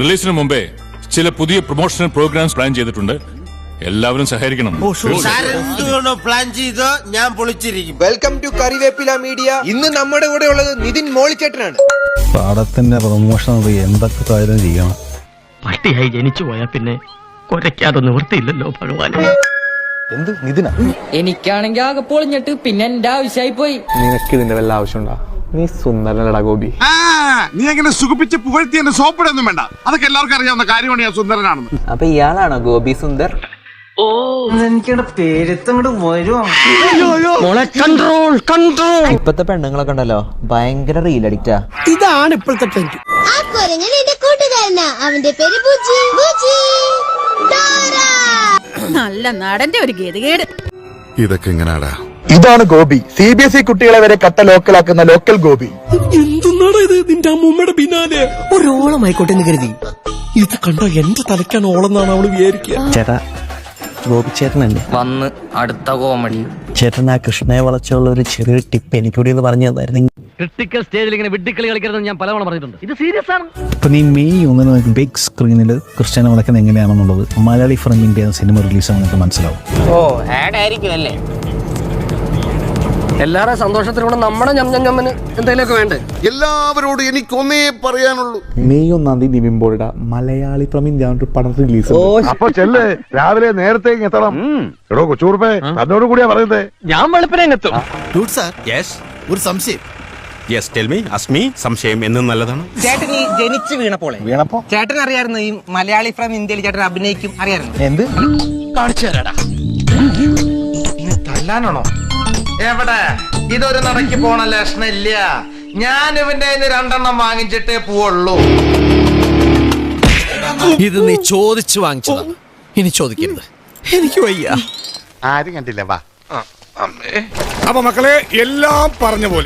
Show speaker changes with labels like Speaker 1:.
Speaker 1: റിലീസിന് മുമ്പേ ചില പുതിയ പ്രൊമോഷണൽ പ്രോഗ്രാംസ് പ്ലാൻ ചെയ്തിട്ടുണ്ട്. എല്ലാവരും സഹകരിക്കണം.
Speaker 2: എന്തുകൊണ്ടോ പ്ലാൻ ചെയ്തോ? ഞാൻ പൊളിച്ചിരിക്കും.
Speaker 3: വെൽക്കം ടു കറിവേപ്പില മീഡിയ ഇന്ന് നമ്മുടെ കൂടെ ഉള്ളത് നിതിൻ മോളിച്ചേട്ടനാണ്.
Speaker 4: പാടത്തിന്റെ പ്രൊമോഷൻ എന്തൊക്കെ കാര്യം ചെയ്യണം?
Speaker 5: പട്ടിയായി ജനിച്ചു പോയാ പിന്നെ കുരയ്ക്കാതെ നിവൃത്തിയില്ലല്ലോ ഭഗവാൻ
Speaker 4: എന്ത്? നിതിനാ?
Speaker 6: എനിക്കാണെങ്കിൽ ആകെ പൊളിഞ്ഞിട്ട് പിന്നെ എന്റെ ആവശ്യമായി പോയി.
Speaker 7: നിനക്ക് ഇതിന്റെ വല്ല ആവശ്യമുണ്ടോ? നീ സുന്ദരനടാ ഗോപി.
Speaker 8: ആ നീ അങ്ങനെ സുഖിപ്പിച്ച് പുകഴ്ത്തി എന്റെ സോപ്പിടൊന്നും വേണ്ട. അതൊക്കെ എല്ലാവർക്കും അറിയാവുന്ന കാര്യമാണ് ഞാൻ സുന്ദരനാണെന്ന്.
Speaker 7: അപ്പൊ ഇയാളാണോ ഗോപി സുന്ദർ?
Speaker 5: മോളെ കൺട്രോൾ കൺട്രോൾ
Speaker 7: ഇപ്പത്തെ പെണ്ണുങ്ങളൊക്കെ ഉണ്ടല്ലോ ഭയങ്കര റീൽ അഡിക്റ്റാ
Speaker 9: ആ. കുരങ്ങൻ എന്റെ കൂട്ടുകാരനാ. അവന്റെ പേര് ബുജി. ബുജി. ഡോറ
Speaker 6: നല്ല നാടന്റെ ഒരു ഗതികേട്.
Speaker 8: ഇതൊക്കെ എങ്ങനാടാ?
Speaker 4: ഇതാണ് Gopi. C B S E കുട്ടികളെ വരെ കട്ട ലോക്കലാക്കുന്ന ലോക്കൽ ഗോപി.
Speaker 10: എന്തുന്നാടാ ഇത്? നിന്റെ അമ്മൂമ്മയുടെ പിന്നാലെ. ഒരോളമായിക്കോട്ടെ എന്ന് കരുതി. ഇത് കണ്ടോ? എന്റെ തലക്കാണ് ഓളെന്നാണ് അവൾ വിചാരിക്കുക.
Speaker 4: ചേട്ടാ ഗോപി ചേട്ടനല്ലേ
Speaker 5: വന്ന് അടുത്ത കോമഡി.
Speaker 4: ചേട്ടൻ ആ കൃഷ്ണയെ വളച്ചുള്ള ഒരു ചെറിയ ടിപ്പ് എനിക്കൂടി കൂടി പറഞ്ഞു തന്നായിരുന്നു.
Speaker 5: ക്രിട്ടിക്കൽ സ്റ്റേജിൽ ഇങ്ങനെ വിഡ്ഡിക്കളി കളിക്കരുതെന്ന് ഞാൻ പലവണ പറഞ്ഞിട്ടുണ്ട്. ഇത് സീരിയസ് ആണ്.
Speaker 4: ഇപ്പൊ നീ മെയ് ഒന്നിന് ബിഗ് സ്ക്രീനിൽ ക്രിസ്ത്യാനോ വളക്കുന്നത് എങ്ങനെയാണെന്നുള്ളത് മലയാളി ഫ്രണ്ടിന്റെ സിനിമ റിലീസ് നമുക്ക് മനസ്സിലാവും.
Speaker 5: ഓ ആഡ് ആയിരിക്കും അല്ലേ? എല്ലാവരുടെ സന്തോഷത്തിലൂടെ നമ്മുടെ ഞം ഞം ഞമ്മന് എന്തെങ്കിലുമൊക്കെ വേണ്ടേ?
Speaker 8: എല്ലാവരോടും എനിക്കൊന്നേ പറയാനുള്ളൂ.
Speaker 7: മെയ് ഒന്നാം തീയതി നിവിൻ പോളിയുടെ മലയാളി ഫ്രം ഇന്ത്യ ഒരു പടം റിലീസ്
Speaker 8: അപ്പൊ ചെല്ല് രാവിലെ നേരത്തെ എത്തണം. എടോ കൊച്ചൂർപ്പേ തന്നോട് കൂടിയാ പറയുന്നത്
Speaker 5: ഞാൻ വെളുപ്പിനെത്തും
Speaker 10: ഒരു സംശയം.
Speaker 11: യെസ് ടെൽ മീ അസ്മി സംശയം എന്നും നല്ലതാണ്.
Speaker 7: ചേട്ടൻ ഈ ജനിച്ചു വീണപ്പോൾ
Speaker 4: വീണപ്പോ?
Speaker 7: ചേട്ടൻ അറിയായിരുന്നു ഈ മലയാളി ഫ്രം ഇന്ത്യയിൽ ചേട്ടൻ അഭിനയിക്കും അറിയായിരുന്നു.
Speaker 4: എന്ത്?
Speaker 2: തല്ലാനാണോ? എവിടെ? ഇതൊരു നടക്കി പോണ ലക്ഷണില്ല. ഞാൻ ഇവന്റെ കയ്യിന്ന് രണ്ടെണ്ണം വാങ്ങിച്ചിട്ടേ പോവുള്ളൂ.
Speaker 10: ഇത് നീ ചോദിച്ചു വാങ്ങിച്ചതാ. ഇനി ചോദിക്കരുത്. എനിക്ക് വയ്യ.
Speaker 8: ആരും കണ്ടില്ല വാ. അപ്പൊ മക്കളെ എല്ലാം പറഞ്ഞ പോലെ.